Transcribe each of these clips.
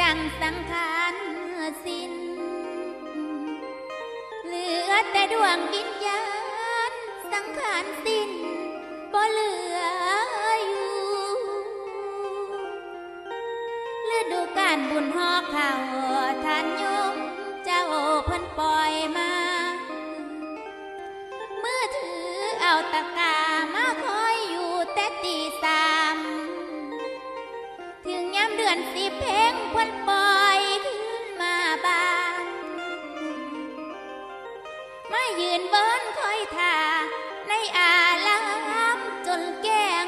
จังสังขารสิ้น เหลือแต่ดวงวิญญาณสังขารสิ้นบ่เหลืออยู่ฤดูการบุญหอเขาทานยมเจ้าเพิ่นปล่อยมา เมื่อถือเอาตะกร้ามาคอยอยู่แต่ตีส อนสิเพลงเพิ่นปล่อยขึ้นมาบ้านมายืนเบิ้นคอยท่าในอาลามจนแกง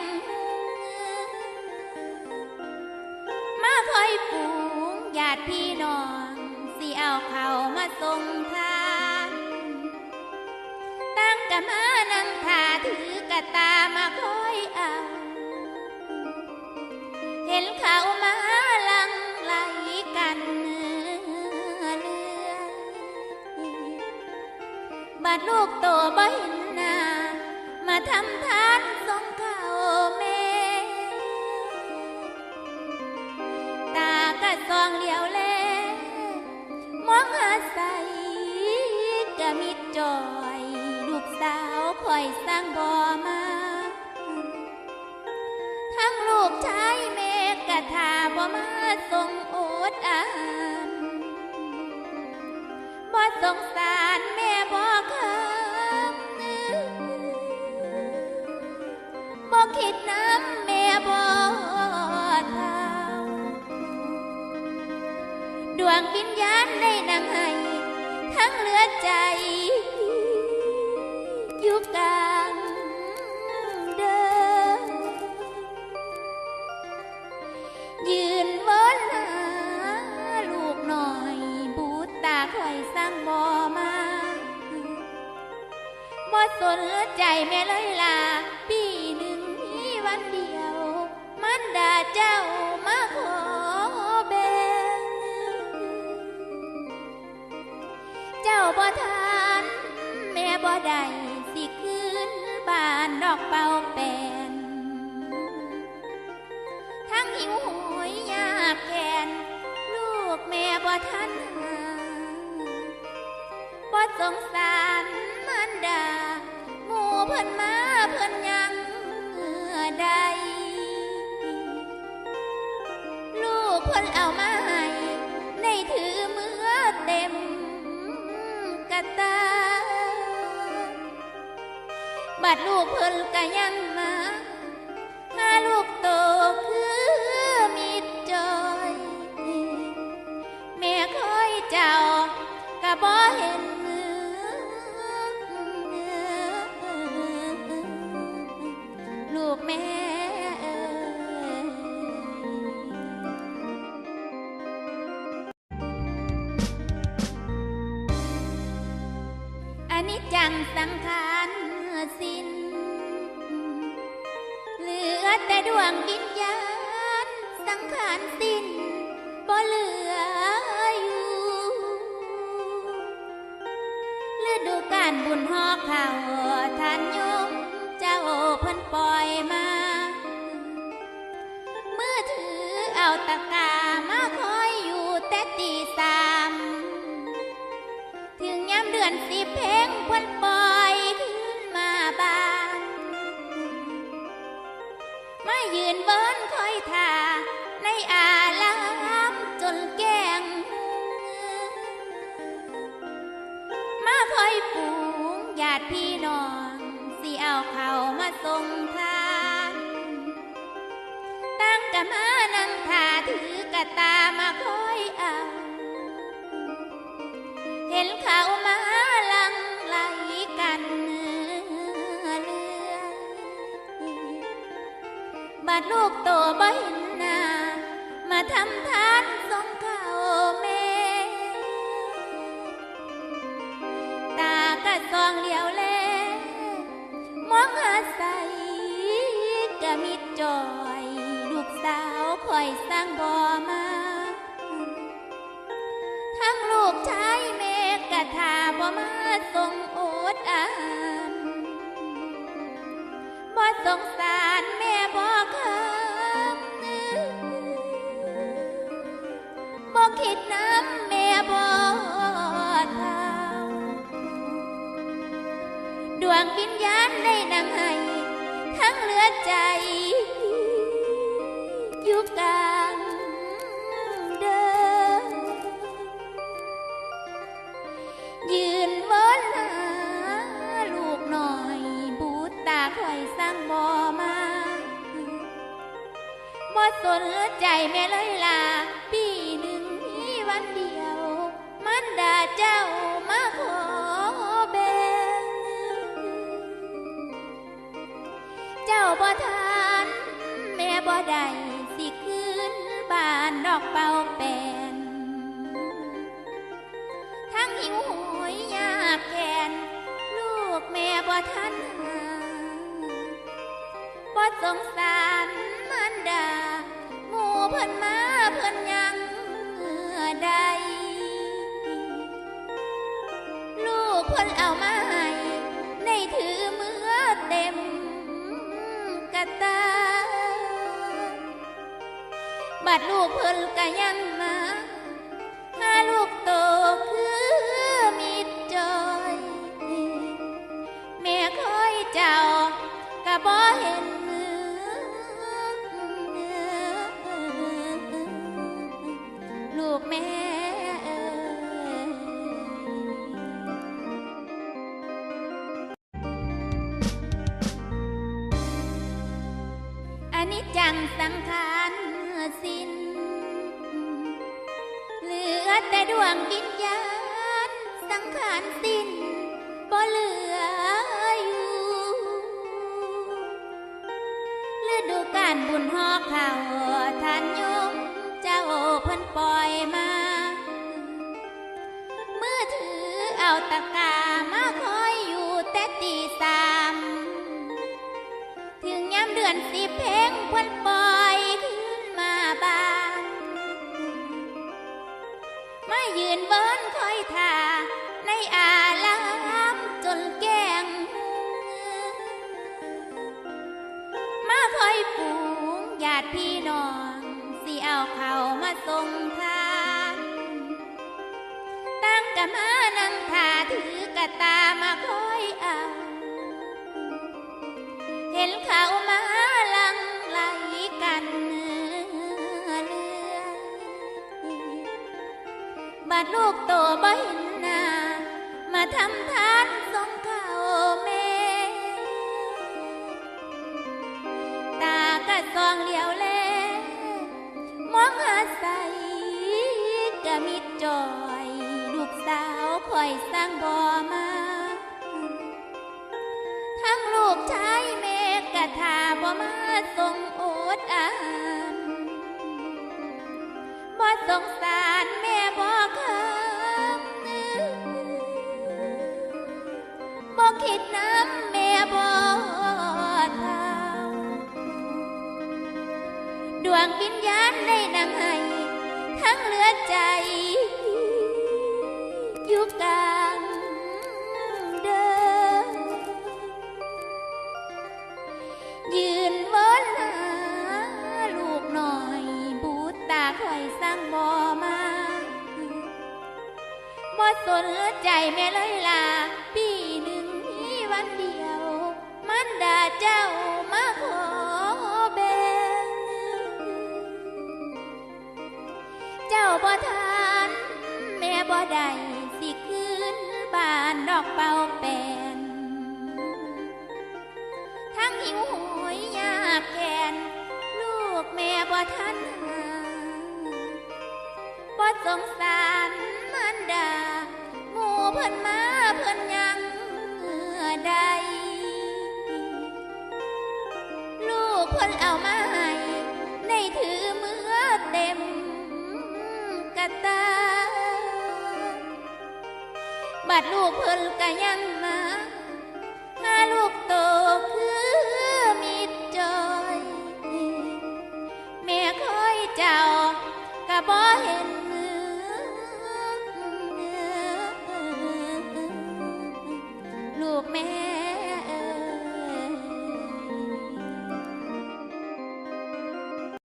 มาคอยปูงญาติพี่น้องสิเอาเขามาส่งทานตั้งกะมานั่งท่าถือกะตามาคอยเอา เห็นเขามา ลูกโตบ่เห็นหน้ามาทำทานส่งเขาแม่ตากะซองเหลียวแลมองอาศัยกะมิดจอย ลูกสาวคอยสร้างบ่อมา ทั้งลูกชายแม่กะทาบ่มาส่ง ใจอยู่กลางเดินยืนวนหาลูกหน่อยบูตตาคอยสร้างบ่อมาบ่สนใจแม่เลยล่ะปีหนึ่งมีวันเดียว มันดาเจ้ามาขอ บ่ทานแม่บ่ได้สิคืนบ้านดอกเป่าแปนทั้งหิวโหยยากแค้นลูกแม่บ่ทันหาบ่สงสารมันดาหมู่เพิ่นมาเพิ่นยังได้ลูกเพิ่นเอามา แต่ตาบัดลูกเพิ่นก็ยังมาหาลูกโตคือมิดจอย แม่คอยเจ้าก็บ่เห็น แต่ดวงวิญญาณสังขารสิ้นบ่เหลืออยู่ฤดูการบุญหอเขาท่านโยมเจ้าเพิ่นปล่อยมาเมื่อถือเอาตะกามาคอยอยู่แต่ตีสามถึงย้ำเดือนสิเพลงเพิ่นป กะตามาคอยเอาเห็นเขามาลังไหลกันเรือเรือบัดลูกโตบ่เห็นหน้ามาทำทานสงเขาแม่ตากระซองเหลียวแลมองอาศัยกะมิดจอ อยสั่งบ่อมา ทั้งลูกชายแม่กะทาบ่มาส่งโอดอานบ่สงสารแม่บ่คำนึงบ่คิดน้ำแม่บ่เท่าดวงวิญญาณในนางให้ทั้งเลือดใจ ใจแม่เลยล่ะปีหนึ่งมีวันเดียว มันด่าเจ้ามาขอแบ่งเจ้าบ่ทานแม่บ่ได้สิคืนบ้านดอกเป่าแปนทั้งหิวโหยยากแค้นลูกแม่บ่ทันหาบ่สงสารมันดา เพิ่นมาเพิ่นยังใดลูกเพิ่นเอามาให้ในถือมือเต็มกระตา บัดลูกเพิ่นก็ยังมาถ้าลูกโตคือมิดจอย แม่คอยเจ้าก็บ่เห็น จังสังขารสิ้น เหลือแต่ดวงวิญญาณสังขารสิ้นบ่เหลืออยู่ฤดูการบุญหอกเข่า อนสิเพลงเพิ่นปล่อยขึ้นมาบ้างมายืนเบิ้นคอยท่าในอาลามจนแกงมาคอยปูงญาติพี่น้องสิเอาเขามาส่งทานตั้งกะมานั่งท่าถือกะตามาคอยเอา เห็นเขามา บัดลูกโตบ่เห็นหน้ามาทำทานส่งเขาแม่ ตากะซองเหลียวแลมองหาใสกะมิดจอย ลูกสาวคอยสร้างบ่อมา ทั้งลูกชายแม่กะทาบ่มาส่งโอดอานบ่สงสาร ดวงวิญญาณในนางให้ทั้งเหลือใจอยู่กลางเดินยืนวนหาลูกหน่อยบูตตาคอยสั่งบ่อมาบ่สนใจแม่เลยล่ะปีหนึ่งมีวันเดียว มันด่าเจ้า บ่ได้สิคืนบ้านดอกเป่าแปนทั้งหิวโหยยากแค้นลูกแม่บ่ทันหาบ่สงสารมันดาหมู่เพิ่นมาเพิ่นยังใดลูกเพิ่นเอามา ดลูกเพิ่นก็ยัง